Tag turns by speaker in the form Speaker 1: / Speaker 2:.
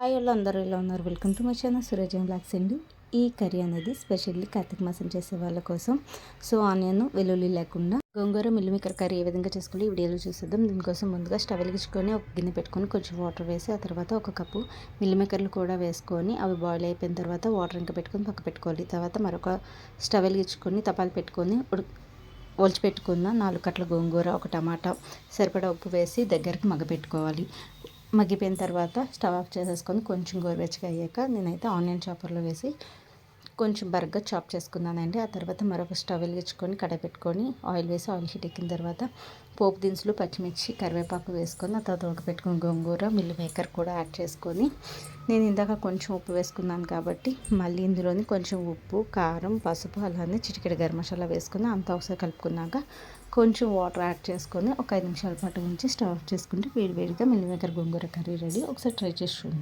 Speaker 1: Hi వాళ్ళు అందరూ ఇలా ఉన్నారు? Welcome to my channel Surajan vlogs అండి. ఈ కర్రీ అనేది స్పెషల్లీ కార్తీక మాసం చేసే వాళ్ళ కోసం. సో ఆనియన్ వెల్లుల్లి లేకుండా గోంగూర మిల్లిమేకర్ కర్రీ ఏ విధంగా చేసుకోవాలి ఈ వీడియోలో చూసేద్దాం. దీనికోసం ముందుగా స్టవ్ వెలిగించుకొని ఒక గిన్నె పెట్టుకొని కొంచెం వాటర్ వేసి ఆ తర్వాత ఒక కప్పు మిల్లిమేకర్లు కూడా వేసుకొని అవి బాయిల్ అయిపోయిన తర్వాత వాటర్ ఇంకా పెట్టుకొని పక్క పెట్టుకోవాలి. తర్వాత మరొక స్టవ్ వెలిగించుకొని తపాలు పెట్టుకొని ఒలిచిపెట్టుకున్న నాలుగు కట్ల గోంగూర ఒక టమాటా సరిపడా ఉప్పు వేసి దగ్గరికి మగ్గపెట్టుకోవాలి మగ్గిపోయిన తర్వాత స్టవ్ ఆఫ్ చేసేసుకొని కొంచెం గోరువెచ్చగా అయ్యాక నేనైతే ఆనియన్ చాపర్లో వేసి కొంచెం బర్గర్ చాప్ చేసుకున్నానండి. ఆ తర్వాత మరొక స్టవ్ వెలిగించుకొని కడపెట్టుకొని ఆయిల్ వేసి ఆయిల్ హీట్ ఎక్కిన తర్వాత పోపు దినుసులు పచ్చిమిర్చి కరివేపాకు వేసుకొని ఆ తర్వాత ఉడకపెట్టుకుని గోంగూర మిల్లు మేకర్ కూడా యాడ్ చేసుకొని నేను ఇందాక కొంచెం ఉప్పు వేసుకున్నాను కాబట్టి మళ్ళీ ఇందులోని కొంచెం ఉప్పు కారం పసుపు అలానే చిటికెడు గరం మసాలా వేసుకుని అంతా ఒకసారి కలుపుకున్నాక కొంచెం వాటర్ యాడ్ చేసుకొని ఒక ఐదు నిమిషాల పాటు ఉంచి స్టవ్ ఆఫ్ చేసుకుంటే వేడివేడిగా మిల్లి మేకర్ గోంగూర కర్రీ రెడీ. ఒకసారి ట్రై చేసి చూడండి.